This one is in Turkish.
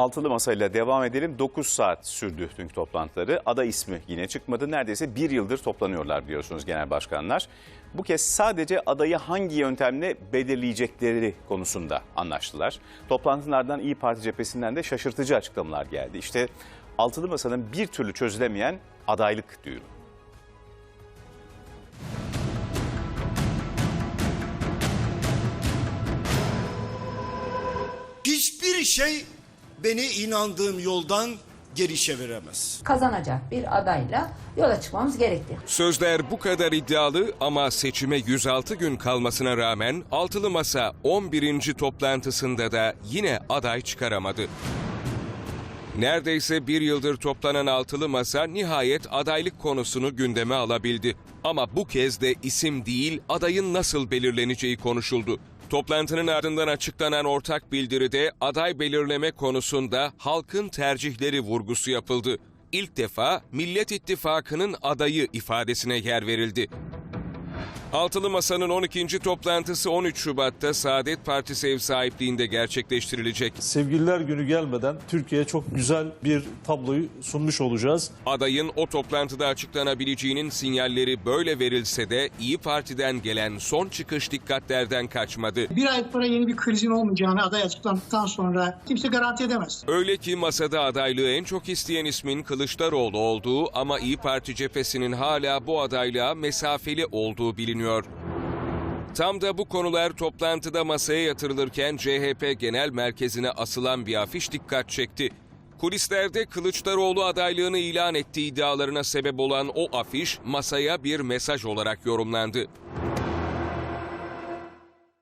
Altılı masayla devam edelim. 9 saat sürdü dünkü toplantıları. Ada ismi yine çıkmadı. Neredeyse bir yıldır toplanıyorlar biliyorsunuz genel başkanlar. Bu kez sadece adayı hangi yöntemle belirleyecekleri konusunda anlaştılar. Toplantının ardından İyi Parti cephesinden de şaşırtıcı açıklamalar geldi. İşte Altılı Masa'nın bir türlü çözülemeyen adaylık düğümü. Hiçbir şey beni inandığım yoldan geri çeviremez. kazanacak bir adayla yola çıkmamız gerekti. Sözler bu kadar iddialı ama seçime 106 gün kalmasına rağmen Altılı Masa 11. toplantısında da yine aday çıkaramadı. Neredeyse bir yıldır toplanan Altılı Masa nihayet adaylık konusunu gündeme alabildi. Ama bu kez de isim değil adayın nasıl belirleneceği konuşuldu. Toplantının ardından açıklanan ortak bildiride aday belirleme konusunda halkın tercihleri vurgusu yapıldı. İlk defa Millet İttifakı'nın adayı ifadesine yer verildi. Altılı Masa'nın 12. toplantısı 13 Şubat'ta Saadet Partisi ev sahipliğinde gerçekleştirilecek. Sevgililer günü gelmeden Türkiye'ye çok güzel bir tabloyu sunmuş olacağız. Adayın o toplantıda açıklanabileceğinin sinyalleri böyle verilse de İyi Parti'den gelen son çıkış dikkatlerden kaçmadı. Bir ay sonra yeni bir krizin olmayacağını aday açıklandıktan sonra kimse garanti edemez. Öyle ki masada adaylığı en çok isteyen ismin Kılıçdaroğlu olduğu ama İyi Parti cephesinin hala bu adaylığa mesafeli olduğu biliniyor. Tam da bu konular toplantıda masaya yatırılırken CHP Genel Merkezi'ne asılan bir afiş dikkat çekti. Kulislerde Kılıçdaroğlu adaylığını ilan ettiği iddialarına sebep olan o afiş masaya bir mesaj olarak yorumlandı.